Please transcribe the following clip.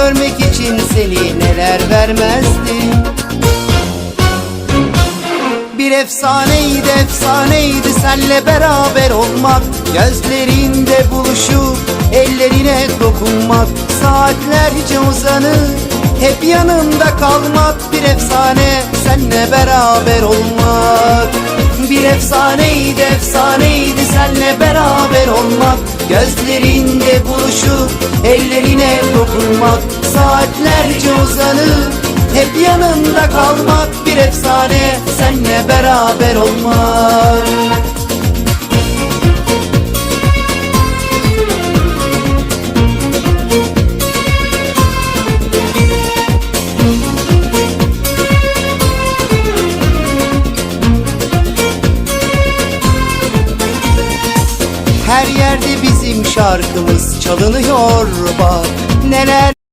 görmek için seni neler vermezdim bir efsaneydi efsaneydi senle beraber olmak. Gözlerinde buluşup ellerine dokunmak. Saatlerce uzanıp hep yanında kalmak. Bir efsane senle beraber olmak. Bir efsaneydi efsaneydi senle beraber olmak. Gözlerinde buluşup ellerine dokunmak Saatlerce uzanıp hep yanında kalmak bir efsane. Senle beraber olmak Her yerde bizim şarkımız çalınıyor bak. Neler